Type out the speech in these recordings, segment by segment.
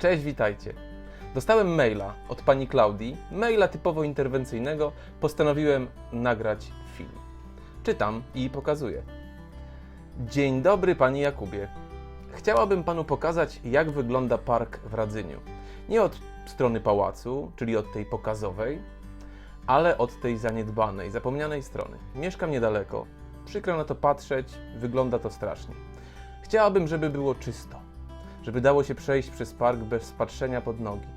Cześć, witajcie. Dostałem maila od pani Klaudii, maila typowo interwencyjnego. Postanowiłem nagrać film. Czytam i pokazuję. Dzień dobry, panie Jakubie. Chciałabym panu pokazać, jak wygląda park w Radzyniu. Nie od strony pałacu, czyli od tej pokazowej, ale od tej zaniedbanej, zapomnianej strony. Mieszkam niedaleko. Przykro na to patrzeć, wygląda to strasznie. Chciałabym, żeby było czysto, żeby dało się przejść przez park bez patrzenia pod nogi.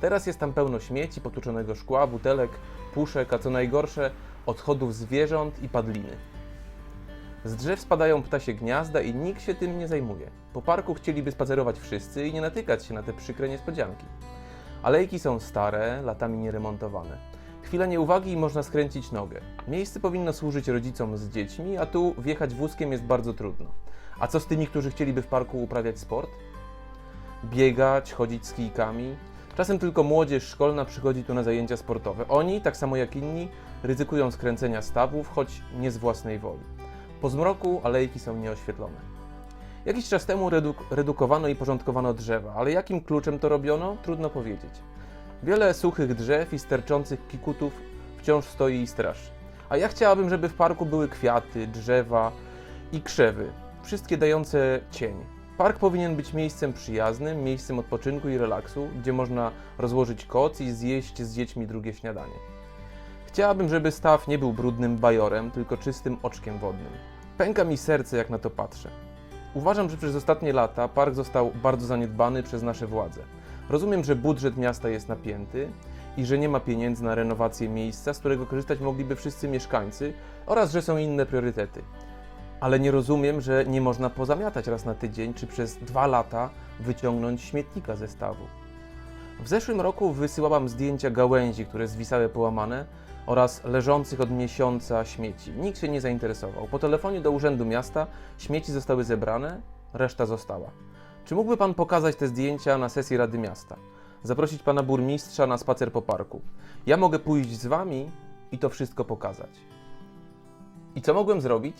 Teraz jest tam pełno śmieci, potłuczonego szkła, butelek, puszek, a co najgorsze, odchodów zwierząt i padliny. Z drzew spadają ptasie gniazda i nikt się tym nie zajmuje. Po parku chcieliby spacerować wszyscy i nie natykać się na te przykre niespodzianki. Alejki są stare, latami nieremontowane. Chwila nieuwagi i można skręcić nogę. Miejsce powinno służyć rodzicom z dziećmi, a tu wjechać wózkiem jest bardzo trudno. A co z tymi, którzy chcieliby w parku uprawiać sport? Biegać, chodzić z kijkami? Czasem tylko młodzież szkolna przychodzi tu na zajęcia sportowe. Oni, tak samo jak inni, ryzykują skręcenia stawów, choć nie z własnej woli. Po zmroku alejki są nieoświetlone. Jakiś czas temu reduk- redukowano i porządkowano drzewa, ale jakim kluczem to robiono, trudno powiedzieć. Wiele suchych drzew i sterczących kikutów wciąż stoi i straszy. A ja chciałabym, żeby w parku były kwiaty, drzewa i krzewy, wszystkie dające cień. Park powinien być miejscem przyjaznym, miejscem odpoczynku i relaksu, gdzie można rozłożyć koc i zjeść z dziećmi drugie śniadanie. Chciałabym, żeby staw nie był brudnym bajorem, tylko czystym oczkiem wodnym. Pęka mi serce, jak na to patrzę. Uważam, że przez ostatnie lata park został bardzo zaniedbany przez nasze władze. Rozumiem, że budżet miasta jest napięty i że nie ma pieniędzy na renowację miejsca, z którego korzystać mogliby wszyscy mieszkańcy oraz że są inne priorytety. Ale nie rozumiem, że nie można pozamiatać raz na tydzień czy przez dwa lata wyciągnąć śmietnika ze stawu. W zeszłym roku wysyłałam zdjęcia gałęzi, które zwisały połamane oraz leżących od miesiąca śmieci. Nikt się nie zainteresował. Po telefonie do Urzędu Miasta śmieci zostały zebrane, reszta została. Czy mógłby Pan pokazać te zdjęcia na sesji Rady Miasta? Zaprosić Pana Burmistrza na spacer po parku. Ja mogę pójść z Wami i to wszystko pokazać. I co mogłem zrobić?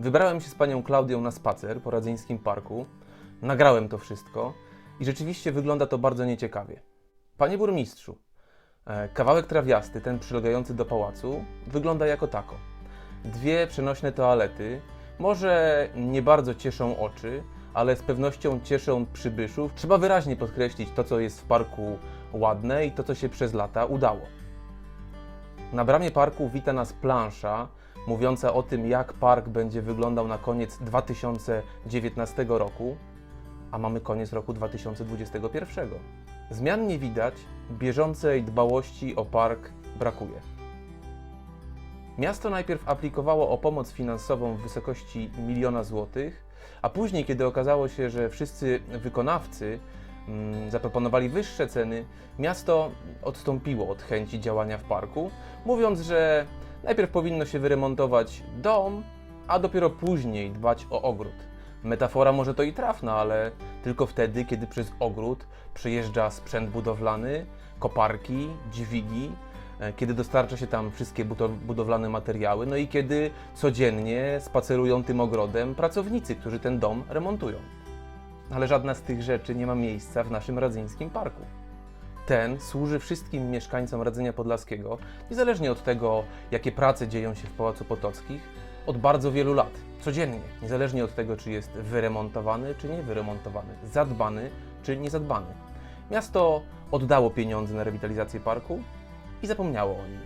Wybrałem się z Panią Klaudią na spacer po Radzyńskim Parku, nagrałem to wszystko i rzeczywiście wygląda to bardzo nieciekawie. Panie Burmistrzu, e, kawałek trawiasty, ten przylegający do pałacu, wygląda jako tako. Dwie przenośne toalety, może nie bardzo cieszą oczy, ale z pewnością cieszą przybyszów. Trzeba wyraźnie podkreślić to, co jest w parku ładne i to, co się przez lata udało. Na bramie parku wita nas plansza mówiąca o tym, jak park będzie wyglądał na koniec 2019 roku, a mamy koniec roku 2021. Zmian nie widać, bieżącej dbałości o park brakuje. Miasto najpierw aplikowało o pomoc finansową w wysokości miliona złotych, a później, kiedy okazało się, że wszyscy wykonawcy mm, zaproponowali wyższe ceny, miasto odstąpiło od chęci działania w parku, mówiąc, że najpierw powinno się wyremontować dom, a dopiero później dbać o ogród. Metafora może to i trafna, ale tylko wtedy, kiedy przez ogród przejeżdża sprzęt budowlany, koparki, dźwigi, e, kiedy dostarcza się tam wszystkie budo- budowlane materiały, no i kiedy codziennie spacerują tym ogrodem pracownicy, którzy ten dom remontują. Ale żadna z tych rzeczy nie ma miejsca w naszym radzyńskim parku. Ten służy wszystkim mieszkańcom Radzenia Podlaskiego, niezależnie od tego, jakie prace dzieją się w Pałacu Potockich, od bardzo wielu lat, codziennie, niezależnie od tego, czy jest wyremontowany, czy nie wyremontowany, zadbany, czy niezadbany. Miasto oddało pieniądze na rewitalizację parku i zapomniało o nim.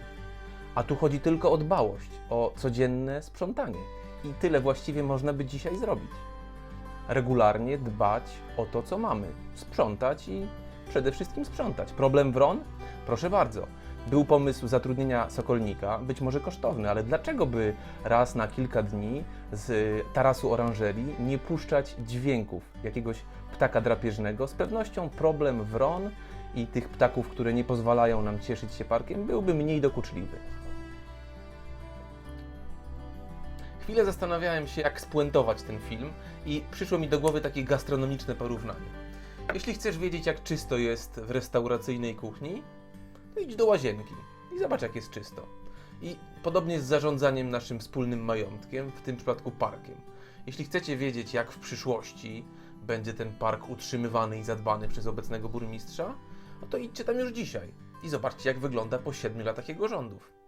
A tu chodzi tylko o dbałość, o codzienne sprzątanie. I tyle właściwie można by dzisiaj zrobić. Regularnie dbać o to, co mamy, sprzątać i przede wszystkim sprzątać. Problem wron? Proszę bardzo. Był pomysł zatrudnienia sokolnika, być może kosztowny, ale dlaczego by raz na kilka dni z tarasu oranżerii nie puszczać dźwięków jakiegoś ptaka drapieżnego? Z pewnością problem wron i tych ptaków, które nie pozwalają nam cieszyć się parkiem, byłby mniej dokuczliwy. Chwilę zastanawiałem się, jak spuentować ten film i przyszło mi do głowy takie gastronomiczne porównanie. Jeśli chcesz wiedzieć, jak czysto jest w restauracyjnej kuchni, to idź do łazienki i zobacz, jak jest czysto. I podobnie z zarządzaniem naszym wspólnym majątkiem, w tym przypadku parkiem. Jeśli chcecie wiedzieć, jak w przyszłości będzie ten park utrzymywany i zadbany przez obecnego burmistrza, no to idźcie tam już dzisiaj i zobaczcie, jak wygląda po 7 latach jego rządów.